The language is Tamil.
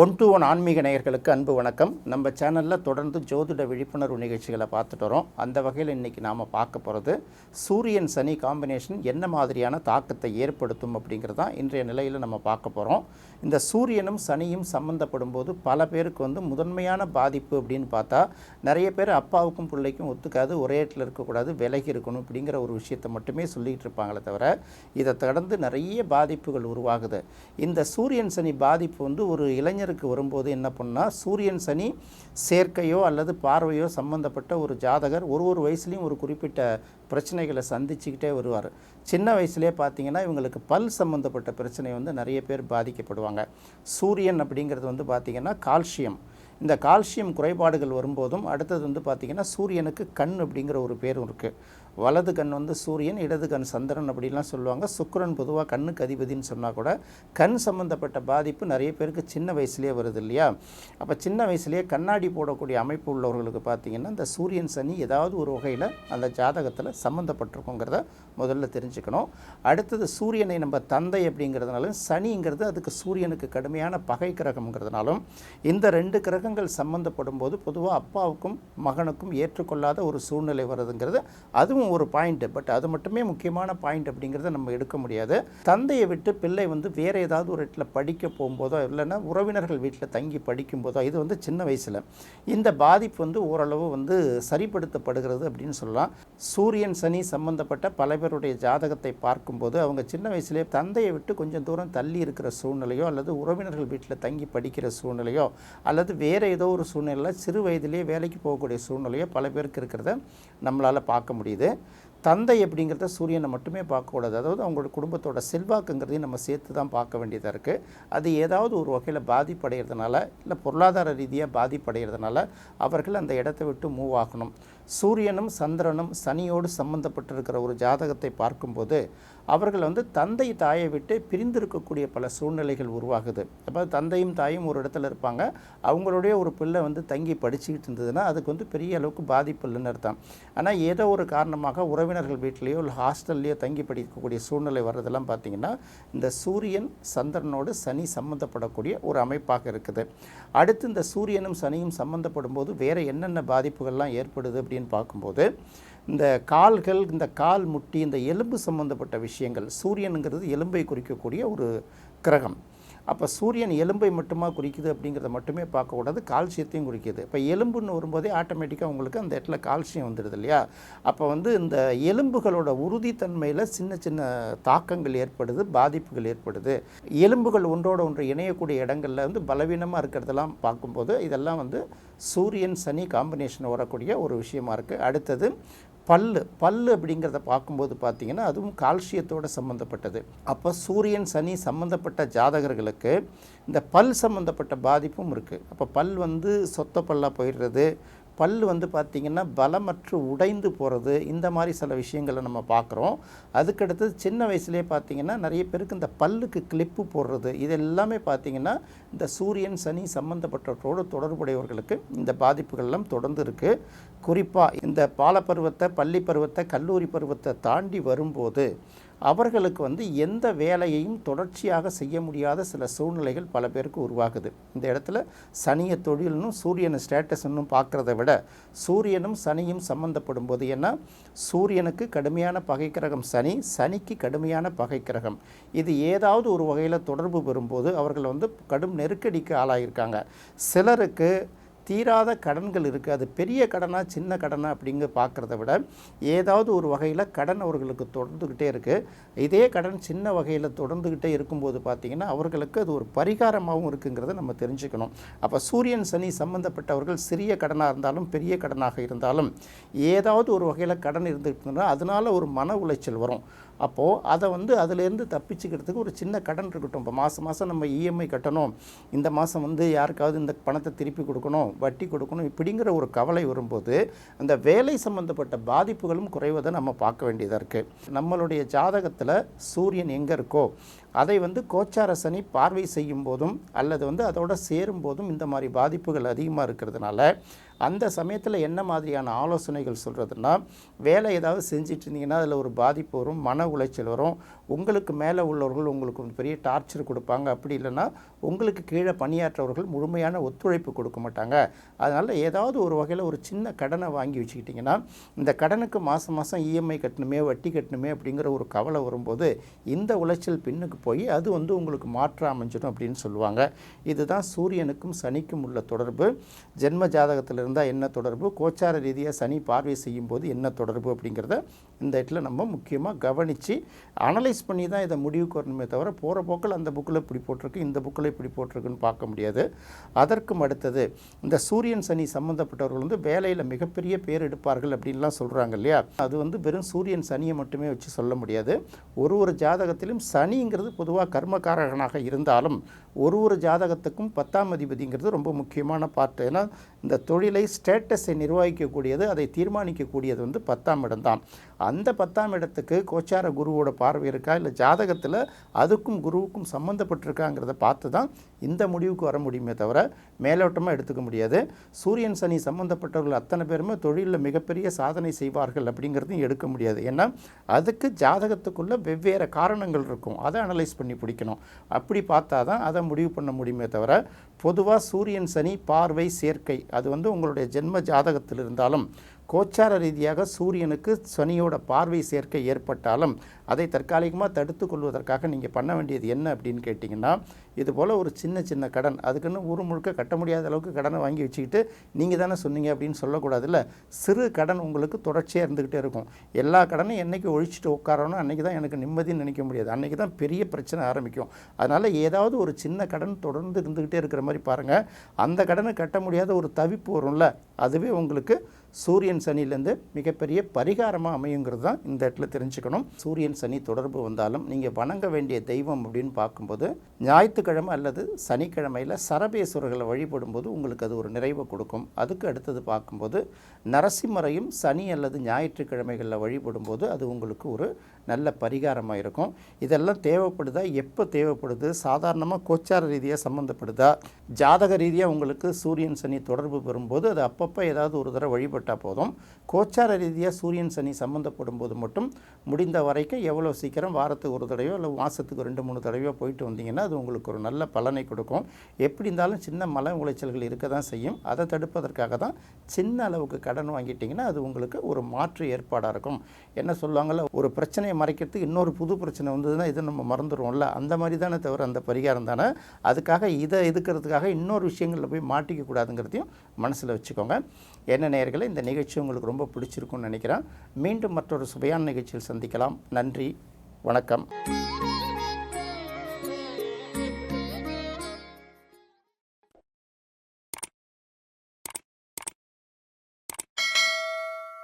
ஒன் டு ஒன் ஆன்மீக நேயர்களுக்கு அன்பு வணக்கம். நம்ம சேனலில் தொடர்ந்து ஜோதிட விழிப்புணர்வு நிகழ்ச்சிகளை பார்த்துட்டு வரோம். அந்த வகையில் இன்றைக்கி நாம் பார்க்க போகிறது சூரியன் சனி காம்பினேஷன் என்ன மாதிரியான தாக்கத்தை ஏற்படுத்தும் அப்படிங்கிறது தான் இன்றைய நிலையில் நம்ம பார்க்க போகிறோம் இந்த சூரியனும் சனியும் சம்மந்தப்படும் போது பல பேருக்கு வந்து முதன்மையான பாதிப்பு அப்படின்னு பார்த்தா நிறைய பேர் அப்பாவுக்கும் பிள்ளைக்கும் ஒத்துக்காது ஒரே இடத்துல இருக்கக்கூடாது விலகி இருக்கணும் அப்படிங்கிற ஒரு விஷயத்தை மட்டுமே சொல்லிகிட்டு இருப்பாங்களே தவிர இதை தொடர்ந்து நிறைய பாதிப்புகள் உருவாகுது. இந்த சூரியன் சனி பாதிப்பு வந்து ஒரு இளைஞர் இளைஞருக்கு வரும்போது என்ன பண்ணால் சூரியன் சனி சேர்க்கையோ அல்லது பார்வையோ சம்பந்தப்பட்ட ஒரு ஜாதகர் ஒரு ஒரு வயசுலேயும் ஒரு குறிப்பிட்ட பிரச்சனைகளை சந்திச்சுக்கிட்டே வருவார். சின்ன வயசுலேயே பார்த்தீங்கன்னா இவங்களுக்கு பல் சம்மந்தப்பட்ட பிரச்சனை வந்து நிறைய பேர் பாதிக்கப்படுவாங்க. சூரியன் அப்படிங்கிறது வந்து பார்த்திங்கன்னா கால்சியம். இந்த கால்சியம் குறைபாடுகள் வரும்போதும் அடுத்தது வந்து பார்த்திங்கன்னா சூரியனுக்கு கண் அப்படிங்கிற ஒரு பேரும் இருக்குது வலது கண் வந்து சூரியன் இடது கண் சந்திரன் அப்படிலாம் சொல்லுவாங்க. சுக்கரன் பொதுவாக கண்ணுக்கு அதிபதின்னு சொன்னால் கூட கண் சம்மந்தப்பட்ட பாதிப்பு நிறைய பேருக்கு சின்ன வயசுலேயே வருது இல்லையா? அப்போ சின்ன வயசுலேயே கண்ணாடி போடக்கூடிய அமைப்பு உள்ளவர்களுக்கு பார்த்திங்கன்னா இந்த சூரியன் சனி ஏதாவது ஒரு வகையில் அந்த ஜாதகத்தில் சம்மந்தப்பட்டிருக்குங்கிறத முதல்ல தெரிஞ்சுக்கணும். அடுத்தது சூரியனை நம்ம தந்தை அப்படிங்கிறதுனாலும் சனிங்கிறது அதுக்கு சூரியனுக்கு கடுமையான பகை கிரகம்ங்கிறதுனாலும் இந்த ரெண்டு கிரகங்கள் சம்மந்தப்படும் போது பொதுவாக அப்பாவுக்கும் மகனுக்கும் ஏற்றுக்கொள்ளாத ஒரு சூழ்நிலை வருதுங்கிறது. அதுவும் ஒரு பாயிண்ட் பட் அது மட்டுமே முக்கியமான பாயிண்ட் அப்படிங்கிறத நம்ம எடுக்க முடியாது. தந்தையை விட்டு பிள்ளை வந்து வேறு ஏதாவது ஒரு இடத்துல படிக்க போகும்போதோ இல்லைன்னா உறவினர்கள் வீட்டில் தங்கி படிக்கும்போதோ இது வந்து சின்ன வயசில். இந்த பாதிப்பு வந்து ஓரளவு வந்து சரிப்படுத்தப்படுகிறது அப்படின்னு சொல்லலாம். சூரியன் சனி சம்பந்தப்பட்ட பல பேருடைய ஜாதகத்தை பார்க்கும்போது அவங்க சின்ன வயசுலேயே தந்தையை விட்டு கொஞ்சம் தூரம் தள்ளி இருக்கிற சூழ்நிலையோ அல்லது உறவினர்கள் வீட்டில் தங்கி படிக்கிற சூழ்நிலையோ அல்லது வேறு ஏதோ ஒரு சூழ்நிலையில் சிறு வயதிலேயே வேலைக்கு போகக்கூடிய சூழ்நிலையோ பல பேருக்கு இருக்கிறத நம்மளால் பார்க்க முடியுது. 있는데 தந்தை அப்படிங்கிறத சூரியனை மட்டுமே பார்க்கக்கூடாது அதாவது அவங்களோட குடும்பத்தோட செல்வாக்குங்கிறதையும் நம்ம சேர்த்து தான் பார்க்க வேண்டியதாக இருக்குது அது ஏதாவது ஒரு வகையில் பாதிப்படைகிறதுனால இல்லை பொருளாதார ரீதியாக பாதிப்படைகிறதுனால அவர்கள் அந்த இடத்தை விட்டு மூவ் ஆகணும். சூரியனும் சந்திரனும் சனியோடு சம்பந்தப்பட்டிருக்கிற ஒரு ஜாதகத்தை பார்க்கும்போது அவர்கள் வந்து தந்தை தாயை விட்டு பிரிந்திருக்கக்கூடிய பல சூழ்நிலைகள் உருவாகுது. அப்போ தந்தையும் தாயும் ஒரு இடத்துல இருப்பாங்க. அவங்களுடைய ஒரு பிள்ளை வந்து தங்கி படிச்சுக்கிட்டு இருந்ததுன்னா அதுக்கு வந்து பெரிய அளவுக்கு பாதிப்பு இல்லைன்னு அர்த்தம். ஆனால் ஏதோ ஒரு காரணமாக உறவினர்கள் வீட்லேயோ இல்லை ஹாஸ்டல்லையோ தங்கி படிக்கக்கூடிய சூழ்நிலை வர்றதெல்லாம் பார்த்திங்கன்னா இந்த சூரியன் சந்திரனோடு சனி சம்மந்தப்படக்கூடிய ஒரு அமைப்பாக இருக்குது. அடுத்து இந்த சூரியனும் சனியும் சம்மந்தப்படும் போது வேறு என்னென்ன பாதிப்புகள்லாம் ஏற்படுது அப்படின்னு பார்க்கும்போது இந்த கால்கள் இந்த கால் முட்டி இந்த எலும்பு சம்பந்தப்பட்ட விஷயங்கள் சூரியனுங்கிறது எலும்பை குறிக்கக்கூடிய ஒரு கிரகம். அப்போ சூரியன் எலும்பை மட்டுமா குறிக்குது அப்படிங்கிறத மட்டுமே பார்க்கக்கூடாது கால்சியத்தையும் குறிக்குது. இப்போ எலும்புன்னு வரும்போதே ஆட்டோமேட்டிக்காக உங்களுக்கு அந்த இடத்துல கால்சியம் வந்துடுது இல்லையா? அப்போ வந்து இந்த எலும்புகளோட உறுதித்தன்மையில் சின்ன சின்ன தாக்கங்கள் ஏற்படுது பாதிப்புகள் ஏற்படுது. எலும்புகள் ஒன்றோட ஒன்று இணையக்கூடிய இடங்களில் வந்து பலவீனமாக இருக்கிறதெல்லாம் பார்க்கும்போது இதெல்லாம் வந்து சூரியன் சனி காம்பினேஷன் வரக்கூடிய ஒரு விஷயமா இருக்குது அடுத்தது பல்லு பல்லு அப்படிங்கிறத பார்க்கும்போது பார்த்தீங்கன்னா அதுவும் கால்சியத்தோடு சம்மந்தப்பட்டது அப்போ சூரியன் சனி சம்மந்தப்பட்ட ஜாதகர்களுக்கு இந்த பல் சம்மந்தப்பட்ட பாதிப்பும் இருக்குது அப்போ பல் வந்து சொத்த பல்லாக போயிடுறது பல் வந்து பார்த்திங்கன்னா பலமற்று உடைந்து போகிறது இந்த மாதிரி சில விஷயங்களை நம்ம பார்க்குறோம். அதுக்கடுத்தது சின்ன வயசுலேயே பார்த்திங்கன்னா நிறைய பேருக்கு இந்த பல்லுக்கு கிளிப்பு போடுறது. இது எல்லாமே பார்த்திங்கன்னா இந்த சூரியன் சனி சம்மந்தப்பட்டவற்றோடு தொடர்புடையவர்களுக்கு இந்த பாதிப்புகள்லாம் தொடர்ந்து இருக்குது குறிப்பாக இந்த பாலப்பருவத்தை பள்ளி பருவத்தை கல்லூரி பருவத்தை தாண்டி வரும்போது அவர்களுக்கு வந்து எந்த வேலையையும் தொடர்ச்சியாக செய்ய முடியாத சில சூழ்நிலைகள் பல பேருக்கு உருவாகுது. இந்த இடத்துல சனியை தொழில்னும் சூரியனை ஸ்டேட்டஸ்னும் பார்க்குறத விட சூரியனும் சனியும் சம்மந்தப்படும் போது ஏன்னா சூரியனுக்கு கடுமையான பகைக்கிரகம் சனி சனிக்கு கடுமையான பகைக்கிரகம். இது ஏதாவது ஒரு வகையில் தொடர்பு பெறும்போது அவர்கள் வந்து கடும் நெருக்கடிக்கு ஆளாகியிருக்காங்க சிலருக்கு தீராத கடன்கள் இருக்குது அது பெரிய கடனா சின்ன கடனா அப்படிங்க பார்க்குறத விட ஏதாவது ஒரு வகையில் கடன் அவர்களுக்கு தொடர்ந்துக்கிட்டே இருக்குது இதே கடன் சின்ன வகையில் தொடர்ந்துக்கிட்டே இருக்கும்போது பார்த்திங்கன்னா அவர்களுக்கு அது ஒரு பரிகாரமாகவும் இருக்குங்கிறத நம்ம தெரிஞ்சுக்கணும். அப்போ சூரியன் சனி சம்மந்தப்பட்டவர்கள் சிறிய கடனாக இருந்தாலும் பெரிய கடனாக இருந்தாலும் ஏதாவது ஒரு வகையில் கடன் இருந்துக்கிட்டுனா அதனால் ஒரு மன உளைச்சல் வரும். அப்போது அதை வந்து அதிலேருந்து தப்பிச்சுக்கிறதுக்கு ஒரு சின்ன கடன் இருக்கட்டும். இப்போ மாதம் மாதம் நம்ம இஎம்ஐ கட்டணும். இந்த மாதம் வந்து யாருக்காவது இந்த பணத்தை திருப்பி கொடுக்கணும் வட்டி கொடுக்கணும் இப்படிங்கிற ஒரு கவலை வரும்போது அந்த வேலை சம்மந்தப்பட்ட பாதிப்புகளும் குறைவதை நம்ம பார்க்க வேண்டியதாக இருக்குது நம்மளுடைய ஜாதகத்தில் சூரியன் எங்கே இருக்கோ அதை வந்து கோச்சார சனி பார்வை செய்யும் போதும் அல்லது வந்து அதோட சேரும் போதும் இந்த மாதிரி பாதிப்புகள் அதிகமாக இருக்கிறதுனால அந்த சமயத்தில் என்ன மாதிரியான ஆலோசனைகள் சொல்கிறதுனா வேலை ஏதாவது செஞ்சிட்டு இருந்தீங்கன்னா அதில் ஒரு பாதிப்பு வரும் மன உளைச்சல் வரும் உங்களுக்கு மேலே உள்ளவர்கள் உங்களுக்கு பெரிய டார்ச்சர் கொடுப்பாங்க. அப்படி இல்லைன்னா உங்களுக்கு கீழே பணியாற்றவர்கள் முழுமையான ஒத்துழைப்பு கொடுக்க மாட்டாங்க. அதனால் ஏதாவது ஒரு வகையில் ஒரு சின்ன கடனை வாங்கி வச்சுக்கிட்டிங்கன்னா இந்த கடனுக்கு மாதம் மாதம் இஎம்ஐ கட்டணுமே வட்டி கட்டணுமே அப்படிங்கிற ஒரு கவலை வரும்போது இந்த உளைச்சல் பின்னுக்கு போய் அது வந்து உங்களுக்கு மாற்ற அமைஞ்சிடும் அப்படின்னு சொல்லுவாங்க. இதுதான் சூரியனுக்கும் சனிக்கும் உள்ள தொடர்பு. ஜென்ம ஜாதகத்தில் இருந்தால் என்ன தொடர்பு? கோச்சார ரீதியாக சனி பார்வை செய்யும் போது என்ன தொடர்பு அப்படிங்கிறத இந்த இடத்துல நம்ம முக்கியமாக கவனித்து அனலைஸ் பண்ணி தான் இதை முடிவுக்கு வரணுமே தவிர போகிற போக்கில் அந்த புக்கில் இப்படி போட்டிருக்கு இந்த புக்கில் இப்படி போட்டிருக்குன்னு பார்க்க முடியாது. அதற்கும் அடுத்தது இந்த சூரியன் சனி சம்மந்தப்பட்டவர்கள் வந்து வேலையில் மிகப்பெரிய பேர் எடுப்பார்கள் அப்படின்லாம் சொல்கிறாங்க இல்லையா? அது வந்து வெறும் சூரியன் சனியை மட்டுமே வச்சு சொல்ல முடியாது. ஒரு ஒரு ஜாதகத்திலும் சனிங்கிறது பொதுவாக கர்மகாரகனாக இருந்தாலும் ஒரு ஒரு ஜாதகத்துக்கும் பத்தாம் அதிபதிங்கிறது ரொம்ப முக்கியமான பார்ட் ஏன்னா இந்த தொழிலை ஸ்டேட்டஸை நிர்வகிக்கக்கூடியது அதை தீர்மானிக்கக்கூடியது வந்து பத்தாம் இடம்தான் அந்த பத்தாம் இடத்துக்கு கோச்சார குருவோட பார்வை இருக்கா? இல்லை ஜாதகத்தில் அதுக்கும் குருவுக்கும் சம்மந்தப்பட்டிருக்காங்கிறத பார்த்து தான் இந்த முடிவுக்கு வர முடியுமே தவிர மேலோட்டமாக எடுத்துக்க முடியாது. சூரியன் சனி சம்மந்தப்பட்டவர்கள் அத்தனை பேருமே தொழிலில் மிகப்பெரிய சாதனை செய்வார்கள் அப்படிங்கிறதையும் எடுக்க முடியாது. ஏன்னா அதுக்கு ஜாதகத்துக்குள்ளே வெவ்வேறு காரணங்கள் இருக்கும். அதை அனலைஸ் பண்ணி பிடிக்கணும். அப்படி பார்த்தா தான் அதை முடிவு பண்ண முடியுமே தவிர பொதுவாக சூரியன் சனி பார்வை சேர்க்கை. அது வந்து உங்களுடைய ஜென்ம ஜாதகத்தில் இருந்தாலும் கோச்சார ரீதியாக சூரியனுக்கு சனியோட பார்வை சேர்க்கை ஏற்பட்டாலும் அதை தற்காலிகமாக தடுத்து கொள்வதற்காக நீங்கள் பண்ண வேண்டியது என்ன அப்படின்னு கேட்டிங்கன்னா இது போல் ஒரு சின்ன சின்ன கடன் அதுக்குன்னு ஊர் முழுக்க கட்ட முடியாத அளவுக்கு கடனை வாங்கி வச்சுக்கிட்டு நீங்கள் தானே சொன்னீங்க அப்படின்னு சொல்லக்கூடாதுல்ல. சிறு கடன் உங்களுக்கு தொடர்ச்சியாக இருந்துக்கிட்டே இருக்கும். எல்லா கடனும் என்றைக்கு ஒழிச்சிட்டு உட்காரணும் அன்றைக்கி தான் எனக்கு நிம்மதின்னு நினைக்க முடியாது. அன்றைக்கி தான் பெரிய பிரச்சனை ஆரம்பிக்கும். அதனால் ஏதாவது ஒரு சின்ன கடன் தொடர்ந்து இருந்துக்கிட்டே இருக்கிற மாதிரி பாருங்கள் அந்த கடனை கட்ட முடியாத ஒரு தவிப்பு வரும்ல அதுவே உங்களுக்கு சூரியன் சனிலேருந்து மிகப்பெரிய பரிகாரமாக அமையுங்கிறது தான் இந்த இடத்துல தெரிஞ்சுக்கணும். சூரியன் சனி தொடர்பு வந்தாலும் நீங்கள் வணங்க வேண்டிய தெய்வம் அப்படின்னு பார்க்கும்போது ஞாயிற்றுக்கிழமை அல்லது சனிக்கிழமையில் சரபேஸ்வரர்களை வழிபடும்போது உங்களுக்கு அது ஒரு நிறைவை கொடுக்கும். அதுக்கு அடுத்தது பார்க்கும்போது நரசிம்மரையும் சனி அல்லது ஞாயிற்றுக்கிழமைகளில் வழிபடும்போது அது உங்களுக்கு ஒரு நல்ல பரிகாரமாக இருக்கும். இதெல்லாம் தேவைப்படுதா? எப்போ தேவைப்படுது? சாதாரணமாக கோச்சார ரீதியாக சம்மந்தப்படுதா ஜாதக ரீதியாக உங்களுக்கு சூரியன் சனி தொடர்பு பெறும்போது அது அப்பப்போ ஏதாவது ஒரு தடவை வழிபட்டால் போதும். கோச்சார ரீதியாக சூரியன் சனி சம்மந்தப்படும் போது மட்டும் முடிந்த வரைக்கும் எவ்வளோ சீக்கிரம் வாரத்துக்கு ஒரு தடவையோ இல்லை மாதத்துக்கு ரெண்டு மூணு தடவையோ போயிட்டு வந்தீங்கன்னா அது உங்களுக்கு ஒரு நல்ல பலனை கொடுக்கும். எப்படி இருந்தாலும் சின்ன மல உளைச்சல்கள் இருக்க தான் செய்யும். அதை தடுப்பதற்காக தான் சின்ன அளவுக்கு கடன் வாங்கிட்டிங்கன்னா அது உங்களுக்கு ஒரு மாற்று ஏற்பாடாக இருக்கும். என்ன சொல்லுவாங்கள்ல ஒரு பிரச்சனையை மறைக்கிறதுக்கு இன்னொரு புது பிரச்சனை வந்ததுன்னா இதை நம்ம மறந்துடுவோம்ல. அந்த மாதிரி தானே தவிர அந்த பரிகாரம் தானே. அதுக்காக இதை எதுக்கிறதுக்காக இன்னொரு விஷயங்களில் போய் மாட்டிக்க கூடாதுங்கிறதையும் மனசில் வச்சுக்கோங்க. என்ன நேர்களை இந்த நிகழ்ச்சி உங்களுக்கு ரொம்ப பிடிச்சிருக்கும்னு நினைக்கிறேன். மீண்டும் மற்றொரு சுவையான நிகழ்ச்சியில் சந்திக்கலாம். நன்றி. வணக்கம்.